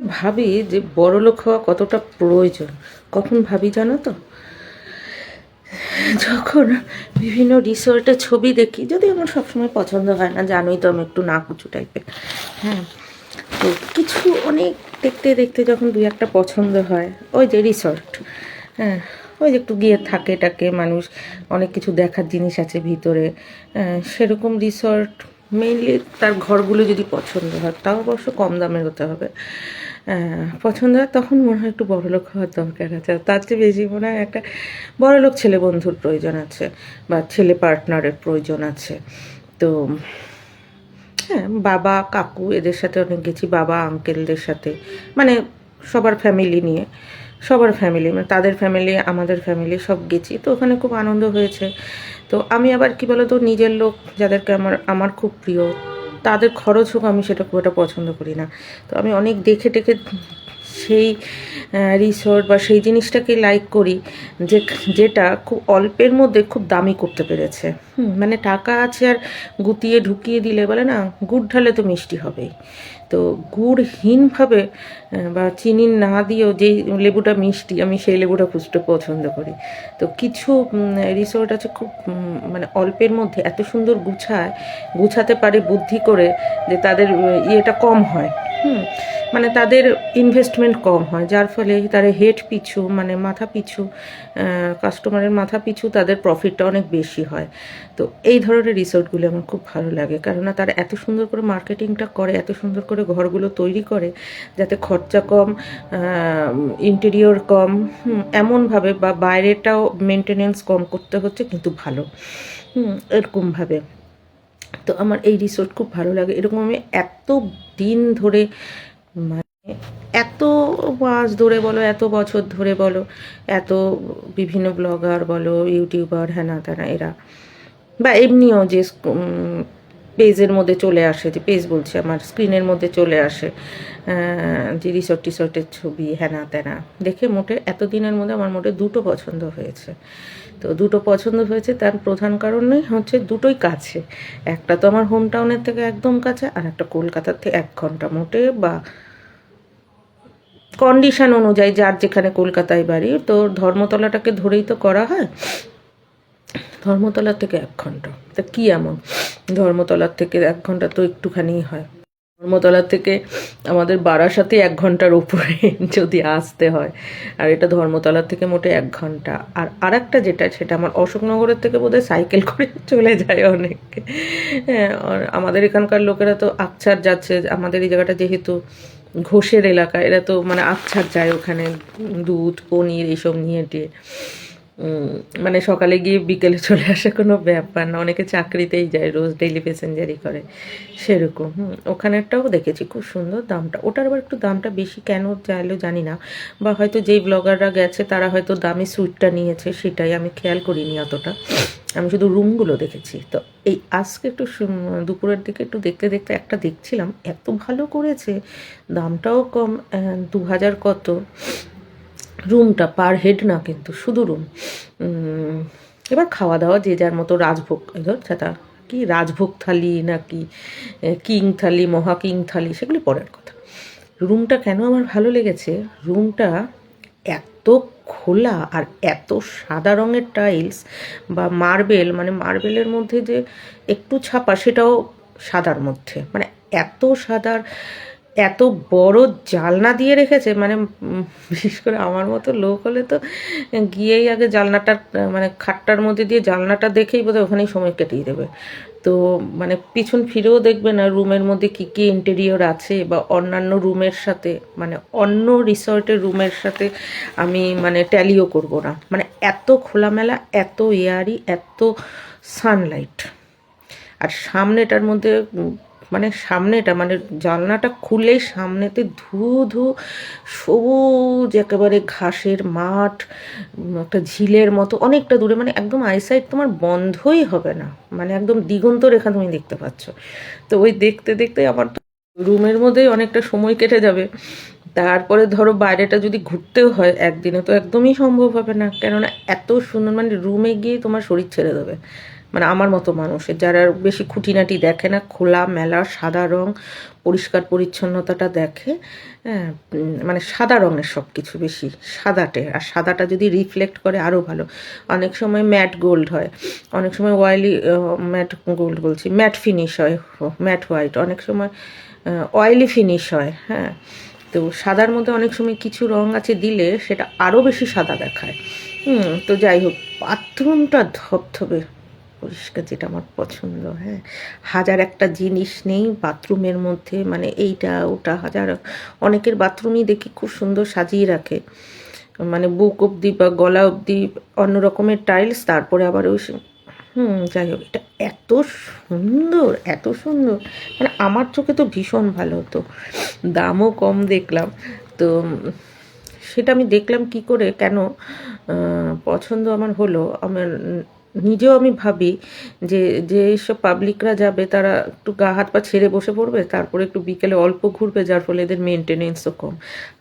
ভাবি যে বড়লোক হওয়া কতটা প্রয়োজন? কখন ভাবি জানো তো? যখন বিভিন্ন রিসোর্টে ছবি দেখি যদি আমার সবসময় পছন্দ হয় না জানোই তো আমি একটু না নাকুচু টাইপের। হ্যাঁ তো কিছু অনেক দেখতে দেখতে যখন দুই একটা পছন্দ হয় ওই যে রিসর্ট হ্যাঁ ওই যে একটু গিয়ে থাকে টাকে মানুষ অনেক কিছু দেখার জিনিস আছে ভিতরে আহ, সেরকম রিসর্ট মেইনলি তার ঘরগুলো যদি পছন্দ হয়, তাও অবশ্য কম দামের হতে হবে। পছন্দ হয় তখন মনে হয় একটু বড়লোক হওয়ার দরকার আছে। তার চেয়ে বেশি মনে হয় একটা বড়লোক ছেলে বন্ধুর প্রয়োজন আছে বা ছেলে পার্টনারের প্রয়োজন আছে। তো হ্যাঁ বাবা, কাকু এদের সাথে অনেক গেছি, বাবা আঙ্কেলদের সাথে। মানে সবার ফ্যামিলি নিয়ে। সবার ফ্যামিলি মানে তাদের ফ্যামিলি আমাদের ফ্যামিলি সব গেছি। তো ওখানে খুব আনন্দ হয়েছে। তো আমি আবার কি বলতো, নিজের লোক যাদেরকে আমার আমার খুব প্রিয়, তাদের খরচ হোক আমি সেটা খুব একটা পছন্দ করি না। তো আমি অনেক দেখে টেখে সেই রিসোর্ট বা সেই জিনিসটাকে লাইক করি, যে, যেটা খুব অল্পের মধ্যে খুব দামি করতে পেরেছে। মানে টাকা আছে আর গুতিয়ে ঢুকিয়ে দিলে বলে না, গুড় ঢালে তো মিষ্টি হবেই। তো গুড়হীনভাবে বা চিনি না দিয়েও যেই লেবুটা মিষ্টি, আমি সেই লেবুটা খুঁজতে পছন্দ করি। তো কিছু রিসোর্ট আছে খুব মানে অল্পের মধ্যে এত সুন্দর গুছায়, গুছাতে পারে বুদ্ধি করে যে তাদের ইয়েটা কম হয়। হুম মানে তাদের ইনভেস্টমেন্ট কম হয়, যার ফলে তারা হেড পিছু মানে মাথা পিছু কাস্টমারের মাথা পিছু তাদের প্রফিটটা অনেক বেশি হয়। তো এই ধরনের রিসোর্টগুলো আমার খুব ভালো লাগে, কেননা তারা এত সুন্দর করে মার্কেটিংটা করে, এত সুন্দর করে ঘরগুলো তৈরি করে, যাতে খরচা কম ইন্টেরিয়র কম এমনভাবে বা বাইরেটাও মেনটেনেন্স কম করতে হচ্ছে, কিন্তু ভালো এরকমভাবে। তো আমার এই রিসোর্ট খুব ভালো লাগে, এরকম আমি এত দিন ধরে মানে এত মাস ধরে বলো, এত বছর ধরে বলো, এত বিভিন্ন ব্লগার বলো, ইউটিউবার, হ্যানা ত্যানা, এরা। বা এমনিও যে পেজের মধ্যে চলে আসে, যে পেজ বলছি আমার, স্ক্রিনের মধ্যে চলে আসে যে রিসর্ট টিসর্টের ছবি হ্যানা ত্যানা দেখে মোটে এতদিনের মধ্যে আমার মোটে দুটো পছন্দ হয়েছে। তো দুটো পছন্দ হয়েছে, তার প্রধান কারণই হচ্ছে দুটোই কাছে। একটা তো আমার হোম টাউনের থেকে একদম কাছে, আর একটা কলকাতার থেকে এক ঘণ্টা মোটে, বা কন্ডিশন অনুযায়ী যার যেখানে কলকাতায় বাড়ি, তো ধর্মতলাটাকে ধরেই তো করা হয়। ধর্মতলা থেকে এক ঘণ্টা তা কি এমন? ধর্মতলার থেকে এক ঘণ্টা তো একটুখানি হয়। ধর্মতলা থেকে আমাদের বারাসাতে এক ঘণ্টার উপরে যদি আসতে হয়, আর এটা ধর্মতলা থেকে মোটে এক ঘণ্টা আর আরেকটা যেটা, সেটা আমার অশোকনগরের থেকে বোধহয় সাইকেল করে চলে যায় অনেক। হ্যাঁ আমাদের এখানকার লোকেরা তো আকছার যাচ্ছে। আমাদের এই জায়গাটা যেহেতু ঘোষের এলাকা, এরা তো মানে আকছার যায় ওখানে দুধ, পনির এইসব নিয়ে টিয়ে। মানে সকালে গিয়ে বিকেলে চলে আসে কোনো ব্যাপার না। অনেকে চাকরিতেই যায়, রোজ ডেইলি প্যাসেঞ্জারই করে। সেরকম, হুম। ওখানেরটাও দেখেছি, খুব সুন্দর দামটা। ওটার আবার একটু দামটা বেশি কেন চাইলেও জানি না। বা হয়তো যেই ব্লগাররা গেছে, তারা হয়তো দামি সুইটটা নিয়েছে, সেটাই আমি খেয়াল করিনি অতটা। আমি শুধু রুমগুলো দেখেছি। তো এই আজকে একটু দুপুরের দিকে একটু দেখতে দেখতে একটা দেখছিলাম, এত ভালো করেছে, দামটাও কম দু হাজার কত? রুমটা পার হেড না, কিন্তু শুধু রুম এবার খাওয়া দাওয়া যে যার মতো রাজভোগ। সেটা কি রাজভোগ থালি নাকি কিং থালি, মহা কিং থালি, সেগুলি পরের কথা। রুমটা কেন আমার ভালো লেগেছে? রুমটা এত খোলা আর এত সাদা রঙের টাইলস বা মার্বেল মানে মার্বেলের মধ্যে যে একটু ছাপা, সেটাও সাদার মধ্যে। মানে এত সাদার এত বড় জালনা দিয়ে রেখেছে মানে বিশেষ করে আমার মতো লোক হলে তো গিয়েই আগে জালনাটার মানে খাটটার মধ্যে দিয়ে জালনাটা দেখেই বোধহয় ওখানেই সময় কেটেই দেবে। তো মানে পিছন ফিরেও দেখবে না রুমের মধ্যে কি কি ইন্টেরিয়র আছে বা অন্যান্য রুমের সাথে মানে অন্য রিসর্টের রুমের সাথে আমি মানে ট্যালিও করব না। মানে এত খোলামেলা, এত এয়ারি এত সানলাইট আর সামনেটার মধ্যে মানে সামনেটা মানে জানলাটা খুলে সামনেতে ধু ধু সবুজ একেবারে ঘাসের মাঠ একটা ঝিলের মতো, অনেকটা দূরে মানে একদম আইসাইট তোমার বন্ধই হবে না। মানে একদম দিগন্ত রেখা তুমি দেখতে পাচ্ছ। তো ওই দেখতে দেখতে আমার রুমের মধ্যেই অনেকটা সময় কেটে যাবে। তারপরে ধরো বাইরেটা যদি ঘুরতেও হয়, একদিনে তো একদমই সম্ভব হবে না। কেননা এত সুন্দর মানে রুমে গিয়ে তোমার শরীর ছেড়ে দেবে। মানে আমার মতো মানুষের। যারা বেশি খুঁটিনাটি দেখে না, খোলা, মেলা, সাদা রং, পরিষ্কার পরিচ্ছন্নতাটা দেখে হ্যাঁ মানে সাদা রঙের সব কিছু বেশি, সাদাটে। আর সাদাটা যদি রিফ্লেক্ট করে আরও ভালো। অনেক সময় ম্যাট গোল্ড হয়। অনেক সময় অয়েলি ম্যাট গোল্ড বলছি ম্যাট ফিনিশ হয় ম্যাট হোয়াইট অনেক সময় অয়েলি ফিনিশ হয় হ্যাঁ। তো সাদার মধ্যে অনেক সময় কিছু রং আছে দিলে সেটা আরও বেশি সাদা দেখায়। হুম, তো যাই হোক, বাথরুমটা ধবধবে পরিষ্কার যেটা আমার পছন্দ হ্যাঁ। হাজার একটা জিনিস নেই বাথরুমের মধ্যে মানে এইটা, ওটা, হাজার অনেকের বাথরুমই দেখি খুব সুন্দর সাজিয়ে রাখে। মানে বুক অবধি বা গলা অবধি অন্য রকমের টাইলস, তারপরে আবার ওই হুম, যাই হোক, এটা এত সুন্দর এত সুন্দর। মানে আমার চোখে তো ভীষণ ভালো হতো। দামও কম দেখলাম। তো সেটা আমি দেখলাম কি করে, কেন? পছন্দ আমার হলো। আমার নিজেও আমি ভাবি যে যে সব পাবলিকরা যাবে, তারা একটু গা হাত পা ছেড়ে বসে পড়বে, তারপরে একটু বিকেলে অল্প ঘুরবে, যার ফলে এদের মেনটেনেন্সও কম।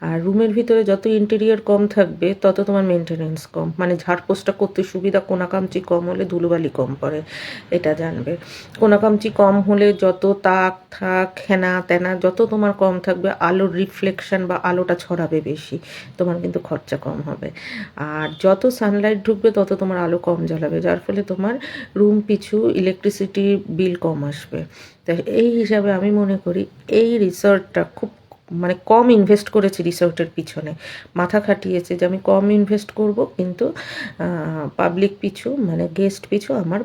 আর রুমের ভিতরে যত ইন্টেরিয়র কম থাকবে, তত তোমার মেনটেনেন্স কম। মানে ঝাড়পোছটা করতে সুবিধা কোনাকামচি কম হলে ধুলোবালি কম পড়ে, এটা জানবে। কোনাকামচি কম হলে যত তাক, থাক, হেনা, তেনা, যত তোমার কম থাকবে, আলোর রিফ্লেকশন বা আলোটা ছড়াবে বেশি, তোমার কিন্তু খরচা কম হবে। আর যত সানলাইট ঢুকবে, তত তোমার আলো কম জ্বালাবে, যার ফলে তোমার রুম পিছু ইলেকট্রিসিটি বিল কম আসবে। তাই এই হিসাবে আমি মনে করি এই রিসর্টটা খুব মানে কম ইনভেস্ট করেছি রিসর্টের পিছনে। মাথা খাটিয়েছে যে আমি কম ইনভেস্ট করব, কিন্তু পাবলিক পিছু মানে গেস্ট পিছু আমার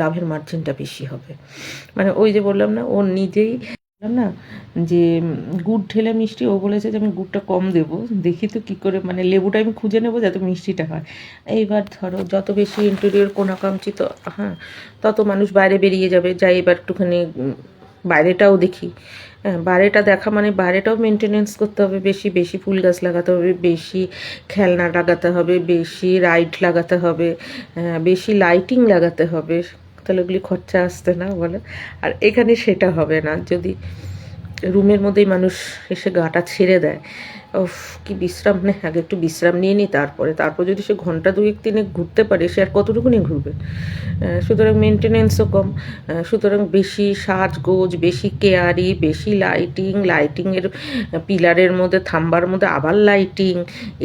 লাভের মার্জিনটা বেশি হবে। মানে ওই যে বললাম না, ও নিজেই বললাম না? যে গুড় ঢেলে মিষ্টি ও বলেছে যে আমি গুড়টা কম দেব। দেখি তো কী করে মানে লেবুটা আমি খুঁজে নেব যাতে মিষ্টিটা হয়। এইবার ধরো যত বেশি ইন্টেরিয়র কোনাকামচি তো হ্যাঁ তত মানুষ বাইরে বেরিয়ে যাবে। যাই এবার একটুখানি বাইরেটাও দেখি। হ্যাঁ বাইরেটা দেখা মানে বাইরেটাও মেনটেনেন্স করতে হবে। বেশি বেশি ফুল গাছ লাগাতে হবে বেশি খেলনা লাগাতে হবে বেশি রাইড লাগাতে হবে হ্যাঁ, বেশি লাইটিং লাগাতে হবে। তাহলে ওগুলি খরচা আসতে না বলে। আর এখানে সেটা হবে না। যদি রুমের মধ্যেই মানুষ এসে গাটা ছেড়ে দেয় কি বিশ্রাম নেয় আগে একটু বিশ্রাম নিয়ে নিই তারপরে, তারপর যদি সে ঘণ্টা দুয়েক তিনে ঘুরতে পারে, সে আর কতটুকুনি ঘুরবে? সুতরাং মেনটেনেন্সও কম। সুতরাং বেশি সাজগোজ, বেশি কেয়ারি, বেশি লাইটিং লাইটিংয়ের পিলারের মধ্যে, থাম্বার মধ্যে আবার লাইটিং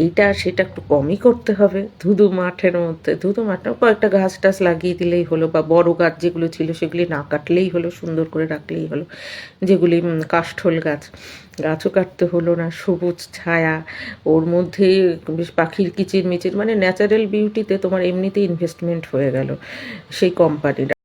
এইটা সেটা একটু কমই করতে হবে। ধুধু মাঠের মধ্যে, ধুধু মাঠে কয়েকটা গাছ টাছ লাগিয়ে দিলেই হলো, বা বড় গাছ যেগুলো ছিল, সেগুলি না কাটলেই হলো, সুন্দর করে রাখলেই হলো, যেগুলি কাষ্ঠল গাছ, গাছও কাটতে হলো না, সবুজ ছায়া, ওর মধ্যে বেশ পাখির কিচির মিচির মানে ন্যাচারাল বিউটিতে তোমার এমনিতেই ইনভেস্টমেন্ট হয়ে গেল সেই কোম্পানির